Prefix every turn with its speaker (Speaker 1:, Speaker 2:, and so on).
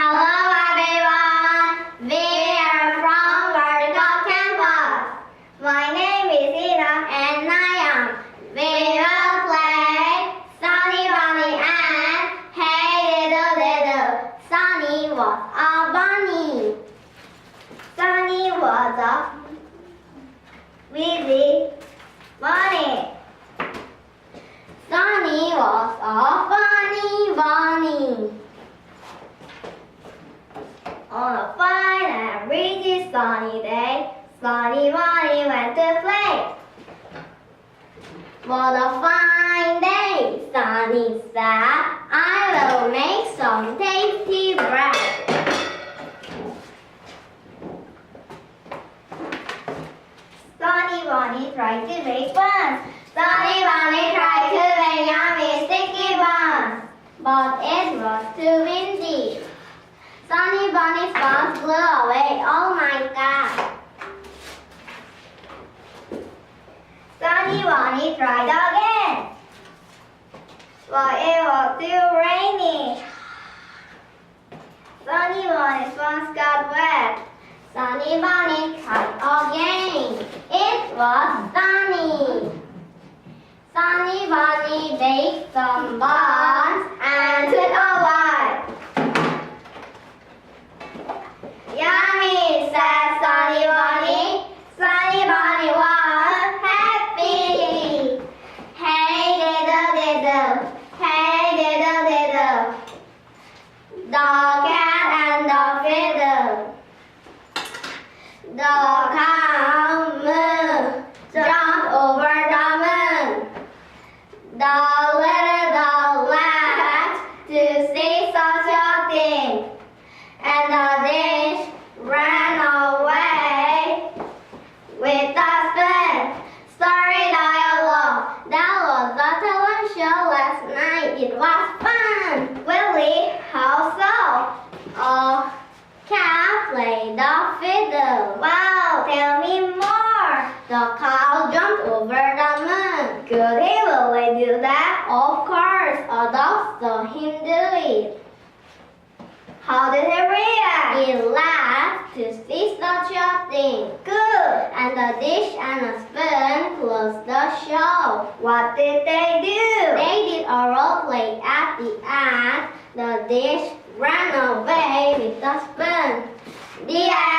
Speaker 1: Hello everyone. We are from Vertical Campus. My name is Ina and I am. We will play Sunny Bunny and Hey Little Little. Sunny was a bunny. Sunny was a busy bunny. Sunny was a funny bunny. On a fine and breezy sunny day, Sunny Bunny went to play. What a fine day, Sunny said. I will make some tasty bread. Sunny Bunny tried to make buns. Sunny Bunny tried to make yummy sticky buns. But it was too windy. Sunny Bunny's buns blew away. Oh my god. Sunny Bunny tried again. But it was rainy. Sunny Bunny's buns got wet. Sunny Bunny tried again. It was sunny. Sunny Bunny baked some buns and took a bite. Yummy, said Sunny Bunny. Sunny Bunny was happy. Hey, diddle, diddle. Hey, diddle, diddle. The cat and the fiddle. The cow moo jumped over the moon. The little laughed to see such a thing. And the dish ran away with the spoon. Story dialogue. That was the television show last night. It was fun. Willie, how so? A cat played the fiddle. Wow, tell me more. The cow jumped over the moon. Could he really do that? Of course, a dog saw him do it. How did he react? He laughed to see such a thing. Good. And the dish and a spoon closed the show. What did they do? They did a role play at the end. The dish ran away with the spoon. The end.